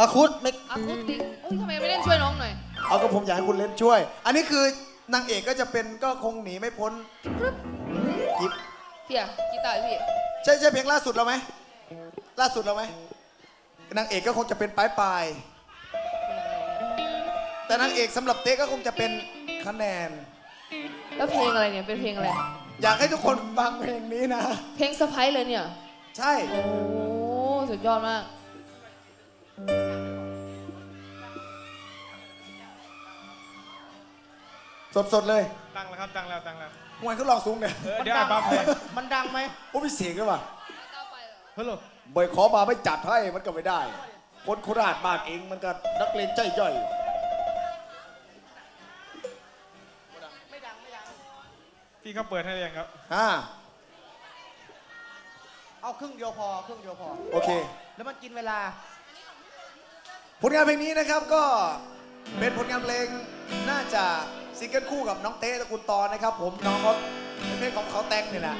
อะคุดไม่อะคูติกอุ้ยทำไมไม่เล่นช่วยน้องหน่อยเอาก็ผมอยากให้คุณเล่นช่วย อันนี้คือนางเอกก็จะเป็นก็คงหนีไม่พ้นกิฟพี่อะกีตาร์พี่ใช่ใช่เพลงล่าสุดเราไหมล่าสุดเราไหมนางเอกก็คงจะเป็นปลายปลายๆแต่นางเอกสำหรับเต้ก็คงจะเป็นคะแนน แล้วเพลงอะไรเนี่ยเป็นเพลงอะไรอยากให้ทุกคนฟังเพลงนี้นะ เพลงสไปเลยเนี่ยใช่ โอ้สุดยอดมาก สดๆเลยตั้งแล้วครับตั้งแล้วตั้งแล้วมวยเขาลองสูงเนี่ยเออเดี๋ยวไอ้ปั๊มเลยมันดังไหมโอ้พิเศษด้วยว่ะฮัลโหลบอยขอมาไม่จัดให้มันก็ไม่ได้ คนโคราชบ้านเองมันก็นักเลงใจย่อย พี่เขาเปิดให้หรือยังครับ อ่า เอาครึ่งเดียวพอครึ่งเดียวพอ โอเค แล้วมันกินเวลา ผลงานเพลงนี้นะครับก็เป็นผลงานเพลงน่าจะ ซิงเกิลคู่กับน้องเต้ตระกูลตอนนะครับ ผมน้องเขาเป็นเพลงของเขาแต่งเนี่ยนะ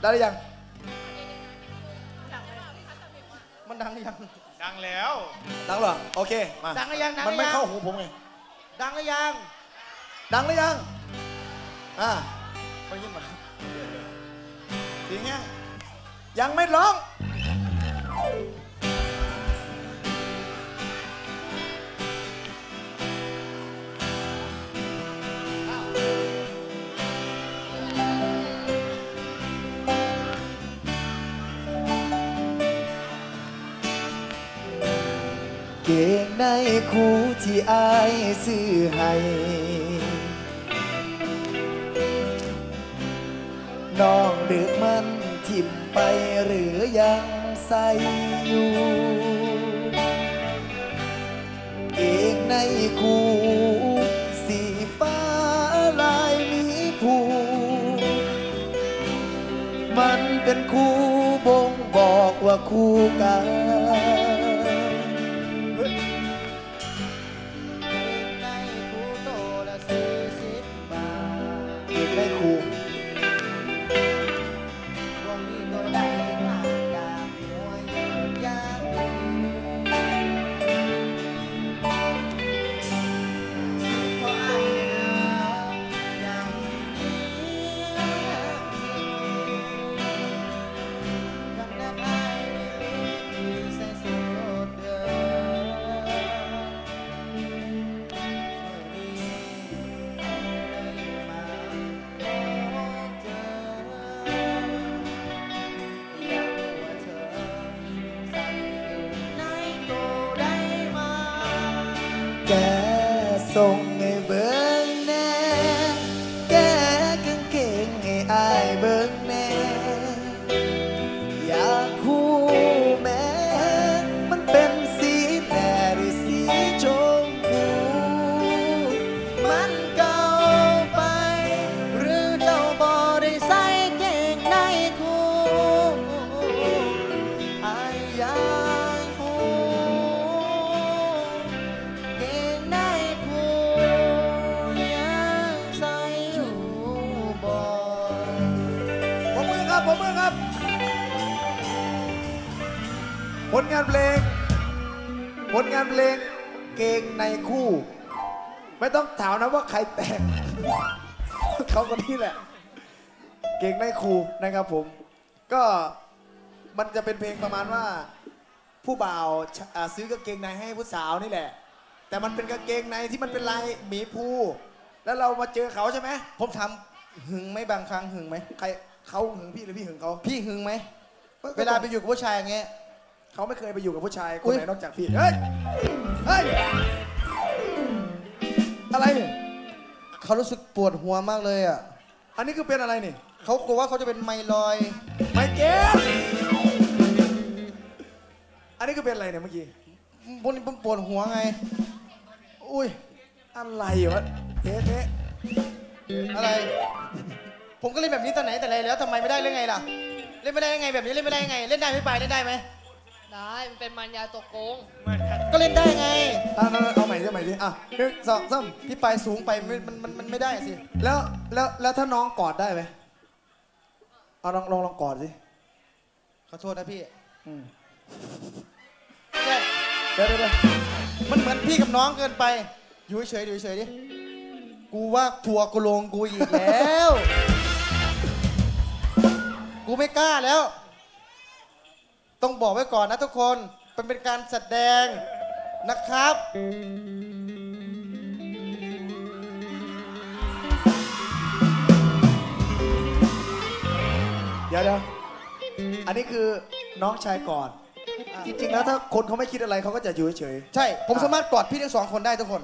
ได้หรือยังมันดังหรือยังดังแล้ว ดังเหรอโอเคมาดังหรือยังดังหมันรือไม่ยังเข้าหูผมไงดังหรือยัง ดังหรือยังอ่าไปยินมาเสียงยังยังไม่ร้อง เก่งในคู่ที่อายซื้อให้น้องดึกมันทิมไปหรือยังใส่อยู่เองในคู่สีฟ้าลายมีผูมันเป็นคู่บ่งบอกว่าคู่กัน งใผลงานเพลง ผลงานเพลง เกงในคู่ ไม่ต้องถามนะว่าใครแต่ง เขาคนนี้แหละ เกงในคู่นะครับผม ก็มันจะเป็นเพลงประมาณว่า ผู้บ่าวชอ่าซื้อกางเกงในให้ผู้สาวนี่แหละ แต่มันเป็นกางเกงในที่มันเป็นลายหมีภูแล้วเรามาเจอเขาใช่ไหมผมทำหึงไหมบางครั้งหึงไหมใครเขาหึงพี่หรือพี่หึงเขาพี่หึงไหมเวลาไปอยู่กับผู้ชายอย่างเงี้ย เขาไม่เคยไปอยู่กับผู้ชายคอุ๊นยไหนนอกจากพี่เฮ้ยเฮ้ยอะไรเนี่ยเขารู้สึกปวดหัวมากเลยอะอันนี้คือเป็นอะไรนี่เขากลัวว่าเขาจะเป็นไมลอยด์ไมเก็ตอันนี้คือเป็นอะไรเนี่ยเมื่อกี้พวกนี้ผมปวดหัวไง อุ้ยอะไรวะเทเทอะไร ผมก็เล่นแบบนี้ตอนไหนแต่ไรแล้วทำไมไม่ได้เล่นไงล่ะ เล่นไม่ได้ยังไงแบบนี้เล่นไม่ได้ยังไง เล่นได้ไหมไปเล่นได้ไหม ได้ มันเป็นมันยาตัวโกงไม่ทันก็เล่นได้ไง อะเอาเอาใหม่ดิเอาใหม่ดิอะหนึ่งสองสามพี่ไปสูงไปมันมันมันมันไม่ได้สิ แล้วแล้วแล้วถ้าน้องกอดได้ไหมเอาลองลองลองกอดสิขอโทษนะพี่อืมเดี๋ยวเดี๋ยวเดี๋ยวมันเหมือนพี่กับน้องเกินไป อยู่เฉยๆอยู่เฉยๆดิ กูว่าทัวร์กูลงกูอีกแล้ว กูไม่กล้าแล้ว ต้องบอกไว้ก่อนนะทุกคนมันเป็นการแสดงนะครับ เดี๋ยวเดี๋ยวอันนี้คือน้องชายก่อน จริงๆแล้วถ้าคนเขาไม่คิดอะไรเขาก็จะอยู่เฉยใช่ ผมสามารถกอดพี่ทั้งสองคนได้ทุกคน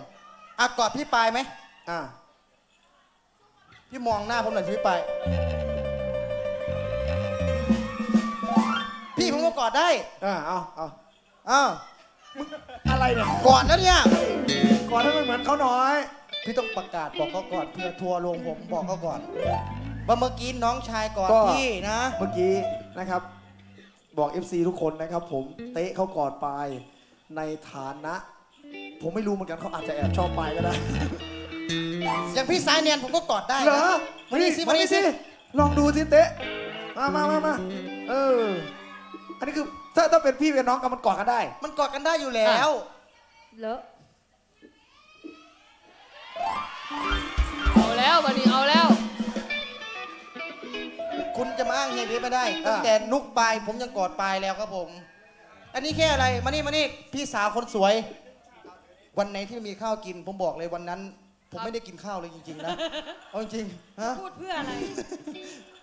อะกอดพี่ปายไหม ๆอ่า พี่มองหน้าผมหน่อยสิพี่ปาย พี่ผมก็กอดได้อ่าเอาเอาอ้าวอะไรเนี่ยกอดแล้วเนี่ยก่อนให้มันเหมือนเขาน้อย พี่ต้องประกาศบอกเขาก่อนเพื่อทัวร์ลงผมบอกเขาก่อนว่าเมื่อกี้น้องชายก่อนก็ พี่นะ เมื่อกี้นะครับ บอก FC ทุกคนนะครับผมเตะเขากอดปายในฐานะ ผมไม่รู้เหมือนกันเขาอาจจะแอบชอบปายก็ได้ อย่างพี่สายเนียนผมก็กอดได้เหรนะอมานี่สิมานี่สิ ลองดูสิเตะ มามามามาเออ อันนี้คือถ้าถ้าเป็นพี่กับน้องกันมันกอดกันได้ มันกอดกันได้อยู่แล้ว เลอะเอาแล้ววันนี้เอาแล้ว คุณจะมาอ้างเฮียเบสไม่ได้อ่า ตั้งแต่นุกปลายผมยังกอดปลายแล้วครับผม อันนี้แค่อะไรมานี่มานี่พี่สาวคนสวย วันไหนที่ไม่มีข้าวกิน ผมบอกเลยวันนั้น ผมไม่ได้กินข้าวเลยจริงๆนะเอาจริงๆฮะพูดเพื่ออะไร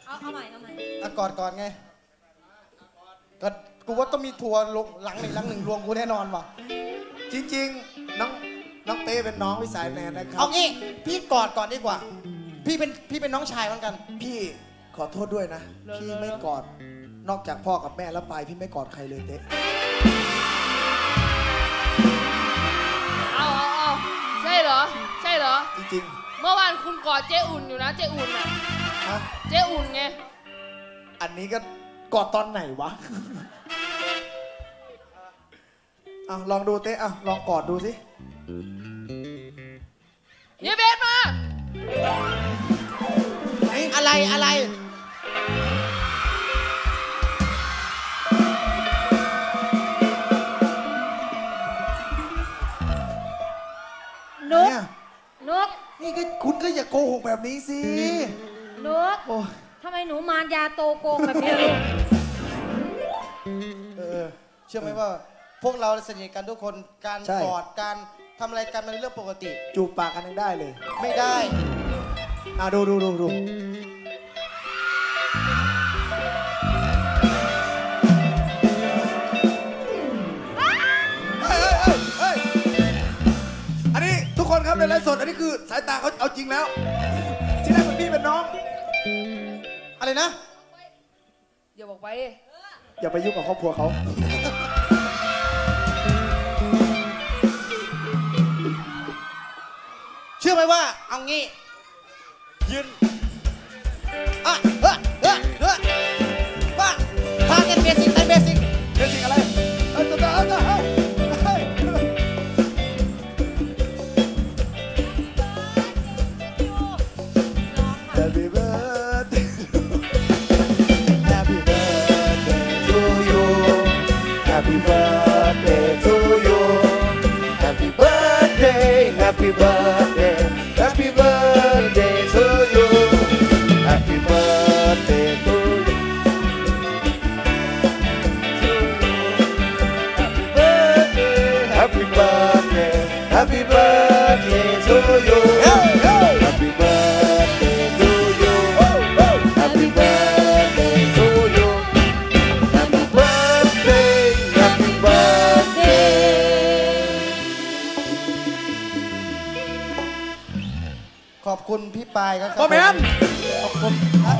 เอาเอาใหม่เอาใหม่ อะกอดก่อนไง ก็กูว่าต้องมีทัวร์ลงหลังหนึ่งหลังหนึ่งรวมกูแน่นอนว่ะจริงๆน้องน้องเต้เป็นน้องวิสัยแมนนะครัเอาบงี้พี่กอดก่อนดีกว่า พี่เป็นพี่เป็นน้องชายเหมือนกัน พี่ขอโทษด้วยนะเร็วพี่เร็วไม่กอดนอกจากพ่อกับแม่แล้วไปพี่ไม่กอดใครเลยเต้เอาเอาเอาใช่เหรอ ใช่เหรอ จริงเมื่อวานคุณกอดเจ๊อุ่นอยู่นะ เจ๊อุ่นน่ะๆฮะเจ๊อุ่นไง อันนี้ก็ กอดตอนไหนวะอะลองดูเต้อะลองกอดดูสิเฮียเบสมาอะไรอะไร นุก เนี่ยนุก นี่ก็คุณก็อย่าโกหกแบบนี้สิ นุก โอ้ย ทำไมหนูมารยาโตโกงแบบนี้ลูกเออเชื่อไหมว่าพวกเราสนิทกันทุกคนการใช่ กอดการทำอะไรกันมันเป็นเรื่องปกติ จูบปากกันยังได้เลยไม่ได้ อะดูดูดูดูเฮ้ยเฮ้ยเฮ้ยเฮ้ยอันนี้ทุกคนครับในไลฟ์สด อันนี้คือสายตาเขาเอาจริงแล้ว ที่แรกเป็นพี่เป็นน้อง อะไรนะ อย่าบอกไปดิอย่าไปยุ่งกับครอบครัวเขา เชื่อไหมว่า เอางี้ ยืนอะ แมนขอบคุณนะ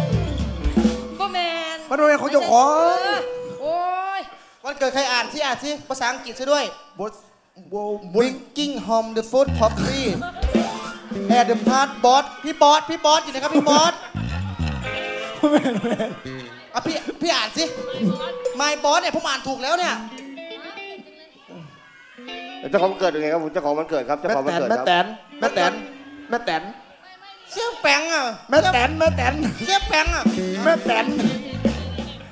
ก็แมนมาดูของเจ้าของเออโอ้ยวันเกิดใครอ่านที่อ่านสิภาษาอังกฤษซะด้วยบดโว Bringing home the food coffee at the part boss พี่บอสพี่บอสอยู่ไหนครับพี่บอสอะพี่พี่อ่านสิ My boss เนี่ยผมอ่านถูกแล้วเนี่ย เจ้าของวันเกิดยังไงครับผมเจ้าของวันเกิดครับเจ้าแม่ของวันแตนเกิดแม่ครับแตนแม่แตนแม่แตน เสี่ยแปงอะแม่แตนแม่แตนเสี่ยแปงอะแม่แตน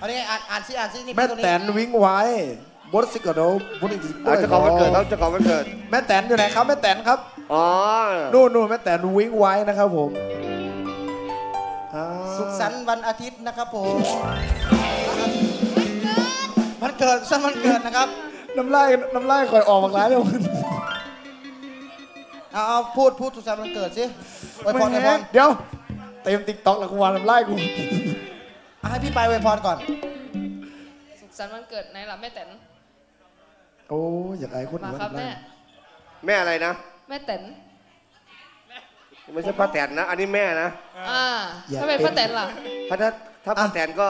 อันนี้อ่านอ่านสิอ่านสินี่แม่พี่ตัวแตนี้นวิ่งไว้บดสิกโดบดสิกอะเจ้าของวันเกิดครับเจ้าของวันเกิด แม่แตนอยู่ไหนครับแม่แตนครับอ๋อนู่นนู่นแม่แตนวิ่งไว้นะครับผมอ่าสุขสันต์วันอาทิตย์นะครับผมวันเกิดสั้นวันเกิดนะครับน้ำลายน้ำลายคอยออกมาร้ายเลยมัน เอาเอาพูดพูดสุขสันต์วันเกิดสิอวยพรอวยพแม่รเดี๋ยวเต็มติ๊กต็อกแล้วกูวานน้ำลายกูเอาให้พี่ไปอวยพรก่อน สุขสันต์วันเกิดไหนล่ะแม่แตนโอ้ยอยากไอ้คนมาอื่นครับบ้างแม่ แม่อะไรนะ แม่แตนไม่ใช่ป้าแตนนะ อันนี้แม่นะอ่าถ้าเป็นป้าแตนล่ะถ้าถ้าถ้าป้าแตนก็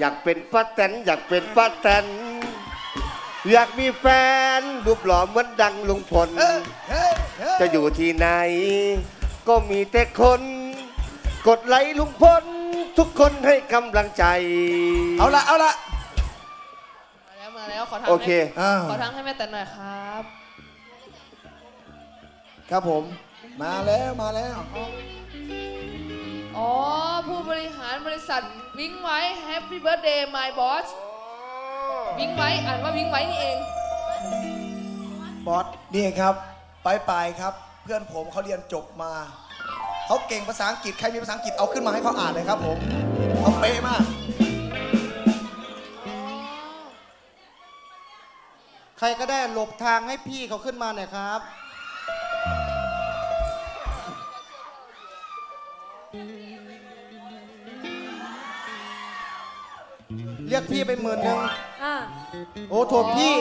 อยากเป็นป้าแตนอยากเป็นป้าแตน อยากมีแฟนรูปหล่อเหมือนดังลุงพลเฮ้ยเฮ้ยจะอยู่ที่ไหน ก็มีแต่คน กดไลค์ลุงพล ทุกคนให้กำลังใจ เอาละเอาละมาแล้วมาแล้วขอทางโอเค ให้อ่าขอทางให้แม่แตนหน่อยครับครับผม มาแล้วมาแล้ว อ๋อผู้บริหารบริษัทวิ้งไว้ Happy Birthday my boss วิ้งไว้อ่านว่าวิ้งไว้นี่เอง บอสนี่ครับปลายปลายๆครับ เพื่อนผมเขาเรียนจบมา เขาเก่งภาษาอังกฤษ ใครมีภาษาอังกฤษเอาขึ้นมาให้เขาอ่านเลยครับผมเขาเป๊ะมาก ใครก็ได้หลบทางให้พี่เขาขึ้นมาหน่อยครับเรียกพี่ไปหมื่นหนึ่งอ่าโอ้โถพี่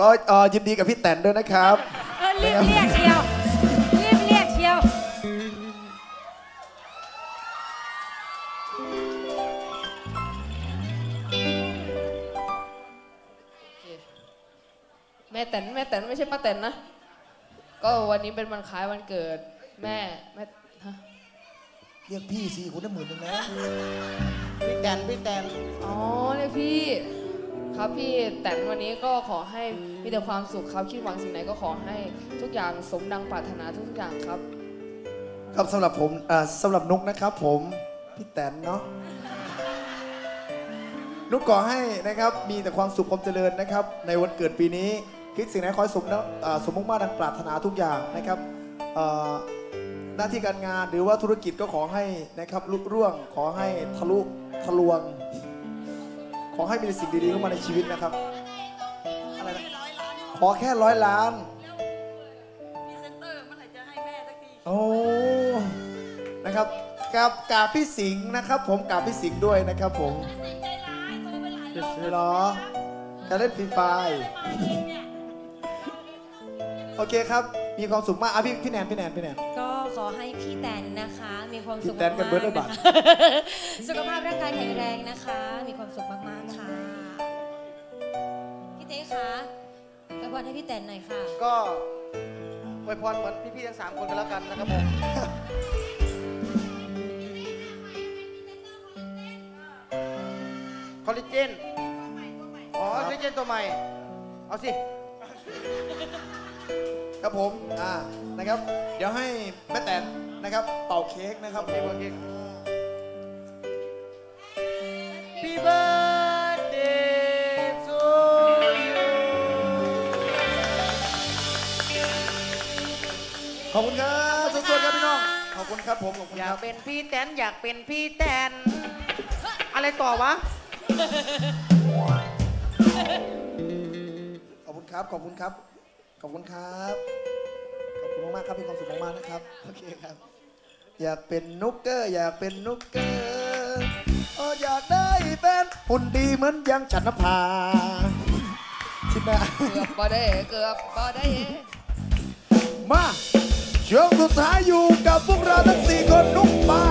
ก็เอ่อยินดีกับพี่แตนด้วยนะครับ เออรีบเรียกเชียวรีบเรียกเชียวโอเคแม่แตนแม่แตนไม่ใช่ป้าแตนนะ ก็วันนี้เป็นวันคล้ายวันเกิด แม่แม่ฮะ เรียกพี่สิคุณได้หมื่นหนึ่งนะ พี่แตนพี่แตน อ๋อเรียกพี่ ครับพี่แตนวันนี้ก็ขอให้มีแต่ความสุขครับคิดหวังสิ่งไหนก็ขอให้ทุกอย่างสมดังปรารถนาทุกอย่างครับ ครับสำหรับผมอ่าสำหรับนุกนะครับผมพี่แตนเนาะนุกขอให้นะครับมีแต่ความสุขความเจริญนะครับ ในวันเกิดปีนี้คิดสิ่งไหนขอให้สมนะอ่าสมมุ่งมา่ดังปรารถนาทุกอย่างนะครับอ่าหน้าที่การงานหรือว่าธุรกิจก็ขอให้นะครับลุร่วงขอให้ทะลุทะลวง ขอให้มีแต่สิ่งดีๆเข้ามาในชีวิตนะครับ อะไรนะ ขอแค่ร้อยล้านโอ้ นะครับกับกาบพี่สิงห์นะครับ ผมกาบพี่สิงห์ด้วยนะครับ ผมเหรอจะเล่นฟรีไฟร์โอเคครับ มีความสุขมากอะพี่พี่แนนพี่แนนพี่แนนก็ ขอให้พี่แตนนะคะ มีความสุขพี่แตนกันเบิร์ดเลยมาบักตรๆนะคะสุขภาพร่างกายแข็งแรงนะคะ มีความสุขมาก ๆ ค่ะ พี่เต้คะอวยพรให้พี่แตนหน่อยค่ะ ก็อวยพรเหมือนพี่ๆทั้งสามคนกันแล้วกันนะครับผม คอลลาเจน อ๋อคอลลาเจนตัวใหม่ เอาสิ ครับผมอ่านะครับ เดี๋ยวให้แม่แตนนะครับเป่าเค้กนะครับ Happy birthday Happy birthday to you ขอบคุณครับสวัสดีครับพี่น้อง ขอบคุณครับผมขอบคุณอยาคกรับเป็นพี่แตนอยากเป็นพี่แตน อะไรต่อวะ ขอบคุณครับขอบคุณครับ ขอบคุณครับ ขอบคุณมากๆครับมีความสุขมากๆนะครับ โอเคครับ อยากเป็นนุกเกอร์ อยากเป็นนุกเกอร์โอ้อยากได้แฟนหุ่นดีเหมือนอยังฉันนภาที่น่าเกือบบ่ได้เกือบบ่ได้มาช่วงสุดท้ายอยู่กับพวกเราทั้งสี่คนนุกปา